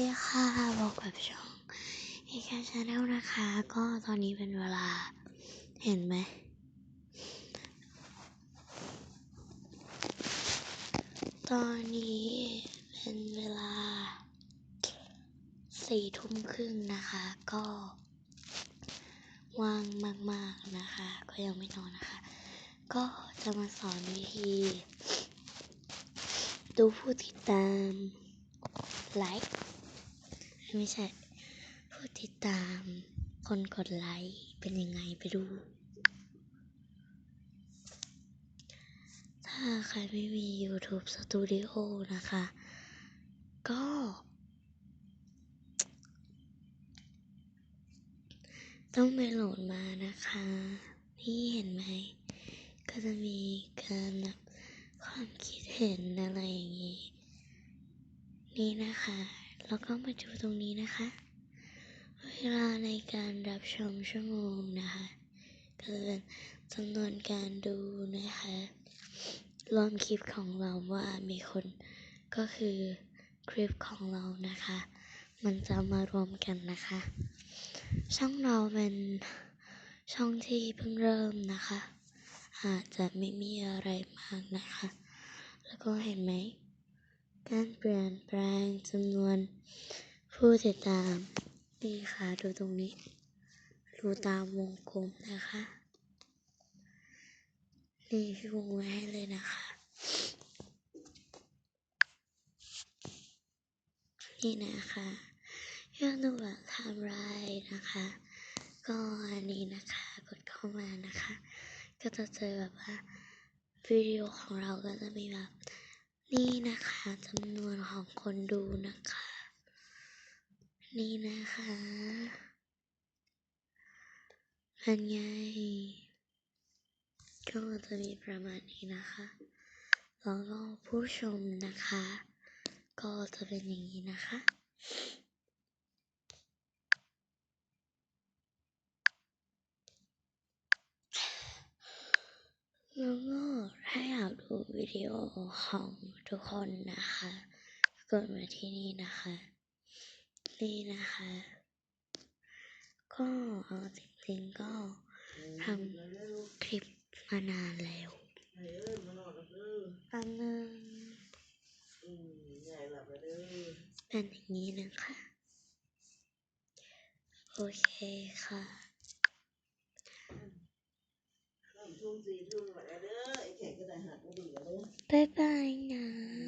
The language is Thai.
ดีค่ะบอกกับช่องเอแคชแนลนะคะ ก็ตอนนี้เป็นเวลา เห็นไหม ตอนนี้เป็นเวลาสี่ทุ่มครึ่งนะคะ ก็ว่างมากๆนะคะ ก็ยังไม่นอนนะคะ ก็จะมาสอนวิธี ดูผู้ติดตามไลค์ ไม่ใช่ ผู้ติดตามคนกดไลค์เป็นยังไงไปดู ถ้าใครไม่มี YouTube Studio นะคะ ก็ ต้องไปโหลดมานะคะ นี่เห็นไหม ก็จะมีการแบบความคิดเห็นอะไรอย่างนี้ นี่นะคะ แล้วก็มาดูตรงนี้นะคะ เวลาในการรับชมชั่วโมงนะคะก็เป็นจำนวนการดูนะคะ รวมคลิปของเราว่ามีคนก็คือคลิปของเรานะคะ มันจะมารวมกันนะคะ ช่องเราเป็นช่องที่เพิ่งเริ่มนะคะ อาจจะไม่มีอะไรมากนะคะ แล้วก็เห็นไหม การเปลี่ยนแปลงจำนวนผู้ติดตาม นี่ค่ะดูตรงนี้ ดูตามวงกลมนะคะ นี่พี่วงไว้ให้เลยนะคะ นี่นะคะเรื่องดูแบบไทม์ไลน์นะคะ ก็อันนี้นะคะ กดเข้ามานะคะ ก็จะเจอแบบว่าวิดีโอของเราก็จะมีแบบ นี่นะคะจำนวนของคนดูนะคะ นี่นะคะเป็นไงก็จะมีประมาณนี้นะคะแล้วก็ผู้ชมนะคะ ก็จะเป็นอย่างนี้นะคะ แล้วก็ถ้าอยาก ดูวิดีโอของทุกคนนะคะ กดมาที่นี่นะคะ นี่นะคะ ก็เอาจริงๆก็ทำคลิปมานานแล้วอันนึงเป็นอย่างนี้นะคะ โอเคค่ะ มาแ